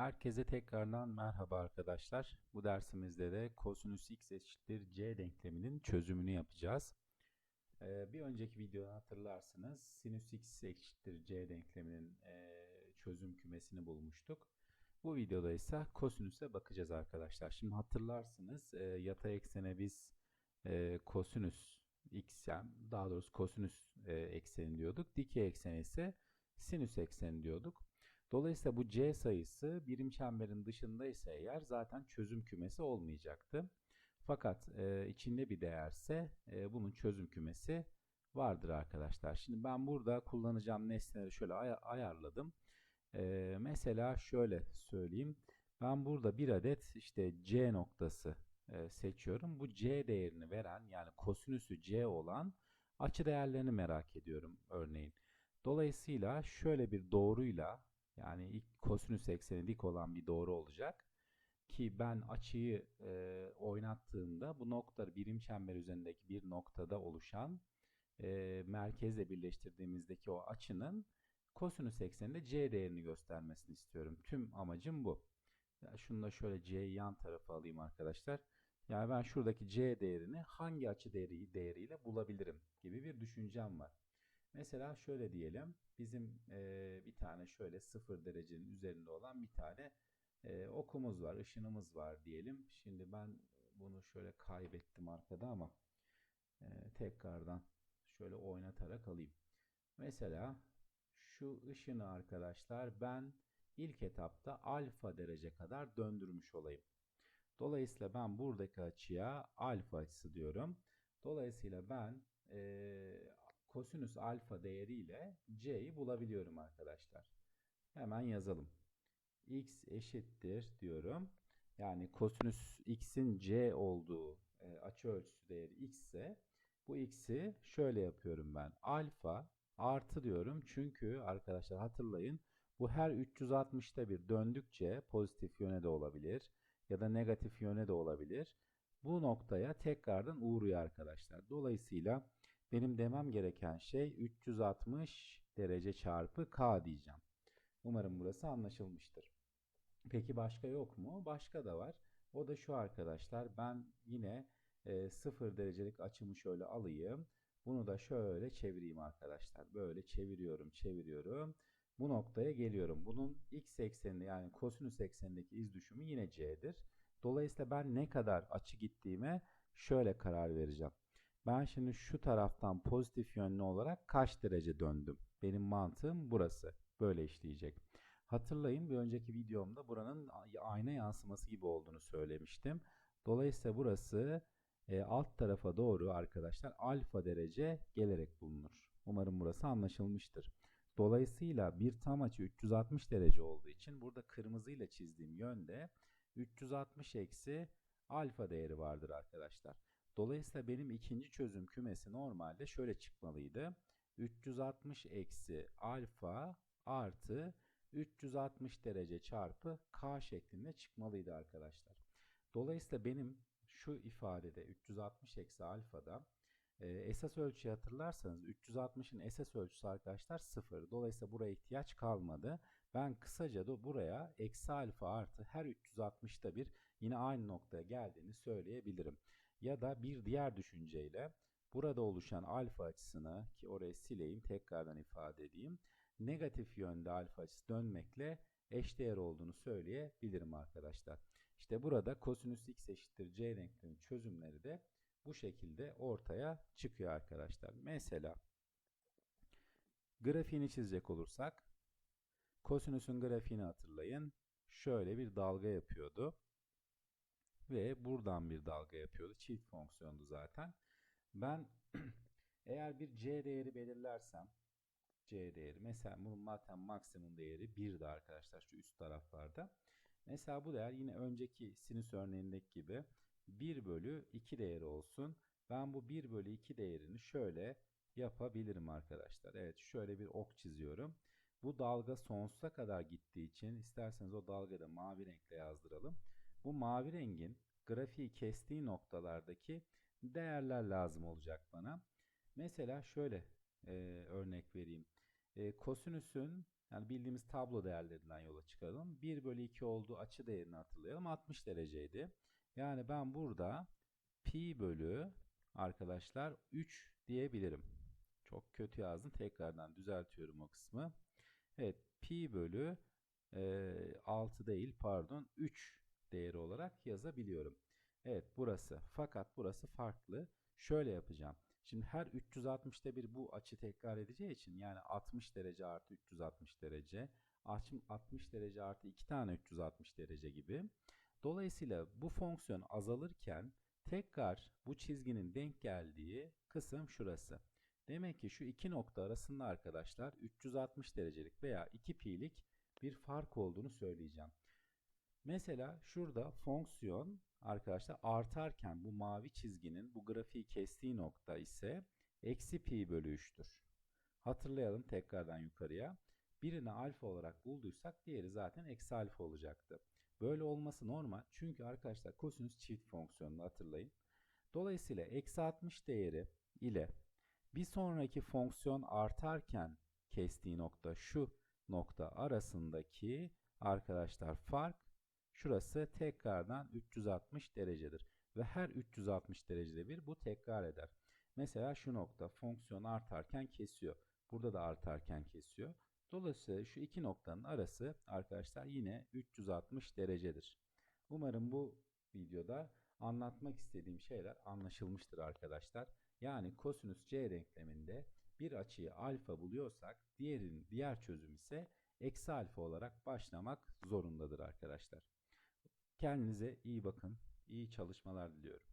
Herkese tekrardan merhaba arkadaşlar. Bu dersimizde de kosinüs x eşittir c denkleminin çözümünü yapacağız. Ee, bir önceki videoda hatırlarsınız sinüs x eşittir c denkleminin e, çözüm kümesini bulmuştuk. Bu videoda ise kosinüse bakacağız arkadaşlar. Şimdi hatırlarsınız e, yatay eksene biz e, kosinüs x yani daha doğrusu kosinüs e, ekseni diyorduk. Dikey eksene ise sinüs ekseni diyorduk. Dolayısıyla bu c sayısı birim çemberin dışında ise eğer zaten çözüm kümesi olmayacaktı. Fakat e, içinde bir değerse e, bunun çözüm kümesi vardır arkadaşlar. Şimdi ben burada kullanacağım nesneleri şöyle ay ayarladım. E, mesela şöyle söyleyeyim. Ben burada bir adet işte c noktası e, seçiyorum. Bu c değerini veren yani kosinüsü c olan açı değerlerini merak ediyorum örneğin. Dolayısıyla şöyle bir doğruyla yani ilk kosinüs ekseni dik olan bir doğru olacak. Ki ben açıyı e, oynattığımda bu nokta birim çember üzerindeki bir noktada oluşan e, merkezle birleştirdiğimizdeki o açının kosinüs ekseninde c değerini göstermesini istiyorum. Tüm amacım bu. Ya şunu da şöyle c'yi yan tarafa alayım arkadaşlar. Yani ben şuradaki c değerini hangi açı değeri, değeriyle bulabilirim gibi bir düşüncem var. Mesela şöyle diyelim. Bizim e, tane şöyle sıfır derecenin üzerinde olan bir tane e, okumuz var, ışınımız var diyelim. Şimdi ben bunu şöyle kaybettim arkada ama e, tekrardan şöyle oynatarak alayım. Mesela şu ışını arkadaşlar ben ilk etapta alfa derece kadar döndürmüş olayım. Dolayısıyla ben buradaki açıya alfa açısı diyorum. Dolayısıyla ben e, kosinüs alfa değeriyle c'yi bulabiliyorum arkadaşlar. Hemen yazalım. x eşittir diyorum. Yani kosinüs x'in c olduğu e, açı ölçüsü değeri x ise bu x'i şöyle yapıyorum ben. Alfa artı diyorum. Çünkü arkadaşlar hatırlayın bu her 360'ta bir döndükçe pozitif yöne de olabilir ya da negatif yöne de olabilir. Bu noktaya tekrardan uğruyor arkadaşlar. Dolayısıyla benim demem gereken şey 360 derece çarpı k diyeceğim. Umarım burası anlaşılmıştır. Peki başka yok mu? Başka da var. O da şu arkadaşlar. Ben yine e, 0 derecelik açımı şöyle alayım. Bunu da şöyle çevireyim arkadaşlar. Böyle çeviriyorum, çeviriyorum. Bu noktaya geliyorum. Bunun x ekseninde yani kosinüs eksenindeki iz düşümü yine c'dir. Dolayısıyla ben ne kadar açı gittiğime şöyle karar vereceğim. Ben şimdi şu taraftan pozitif yönlü olarak kaç derece döndüm? Benim mantığım burası. Böyle işleyecek. Hatırlayın bir önceki videomda buranın ayna yansıması gibi olduğunu söylemiştim. Dolayısıyla burası e, alt tarafa doğru arkadaşlar alfa derece gelerek bulunur. Umarım burası anlaşılmıştır. Dolayısıyla bir tam açı 360 derece olduğu için burada kırmızıyla çizdiğim yönde 360 eksi alfa değeri vardır arkadaşlar. Dolayısıyla benim ikinci çözüm kümesi normalde şöyle çıkmalıydı. 360 eksi alfa artı 360 derece çarpı k şeklinde çıkmalıydı arkadaşlar. Dolayısıyla benim şu ifadede 360 eksi alfada e, esas ölçüyü hatırlarsanız 360'ın esas ölçüsü arkadaşlar 0. Dolayısıyla buraya ihtiyaç kalmadı. Ben kısaca da buraya eksi alfa artı her 360'da bir yine aynı noktaya geldiğini söyleyebilirim. Ya da bir diğer düşünceyle burada oluşan alfa açısını ki oraya sileyim tekrardan ifade edeyim. Negatif yönde alfa açısı dönmekle eşdeğer olduğunu söyleyebilirim arkadaşlar. İşte burada kosinüs x eşittir c denklemi çözümleri de bu şekilde ortaya çıkıyor arkadaşlar. Mesela grafiğini çizecek olursak kosinüsün grafiğini hatırlayın. Şöyle bir dalga yapıyordu ve buradan bir dalga yapıyordu. Çift fonksiyondu zaten. Ben eğer bir c değeri belirlersem c değeri mesela bunun zaten maksimum değeri 1'di arkadaşlar şu üst taraflarda. Mesela bu değer yine önceki sinüs örneğindeki gibi 1 bölü 2 değeri olsun. Ben bu 1 bölü 2 değerini şöyle yapabilirim arkadaşlar. Evet şöyle bir ok çiziyorum. Bu dalga sonsuza kadar gittiği için isterseniz o dalgada mavi renkle yazdıralım. Bu mavi rengin grafiği kestiği noktalardaki değerler lazım olacak bana. Mesela şöyle e, örnek vereyim. E, kosinüsün Yani bildiğimiz tablo değerlerinden yola çıkalım. 1 bölü 2 olduğu açı değerini hatırlayalım. 60 dereceydi. Yani ben burada pi bölü arkadaşlar 3 diyebilirim. Çok kötü yazdım. Tekrardan düzeltiyorum o kısmı. Evet pi bölü e, 6 değil pardon 3 değeri olarak yazabiliyorum. Evet burası. Fakat burası farklı. Şöyle yapacağım. Şimdi her 360'ta bir bu açı tekrar edeceği için yani 60 derece artı 360 derece 60 derece artı 2 tane 360 derece gibi. Dolayısıyla bu fonksiyon azalırken tekrar bu çizginin denk geldiği kısım şurası. Demek ki şu iki nokta arasında arkadaşlar 360 derecelik veya 2 pi'lik bir fark olduğunu söyleyeceğim. Mesela şurada fonksiyon arkadaşlar artarken bu mavi çizginin bu grafiği kestiği nokta ise eksi pi bölü 3'tür. Hatırlayalım tekrardan yukarıya. Birini alfa olarak bulduysak diğeri zaten eksi alfa olacaktı. Böyle olması normal çünkü arkadaşlar kosinüs çift fonksiyonunu hatırlayın. Dolayısıyla eksi 60 değeri ile bir sonraki fonksiyon artarken kestiği nokta şu nokta arasındaki arkadaşlar fark şurası tekrardan 360 derecedir. Ve her 360 derecede bir bu tekrar eder. Mesela şu nokta fonksiyon artarken kesiyor. Burada da artarken kesiyor. Dolayısıyla şu iki noktanın arası arkadaşlar yine 360 derecedir. Umarım bu videoda anlatmak istediğim şeyler anlaşılmıştır arkadaşlar. Yani kosinüs c denkleminde bir açıyı alfa buluyorsak diğerin diğer çözüm ise eksi alfa olarak başlamak zorundadır arkadaşlar. Kendinize iyi bakın. İyi çalışmalar diliyorum.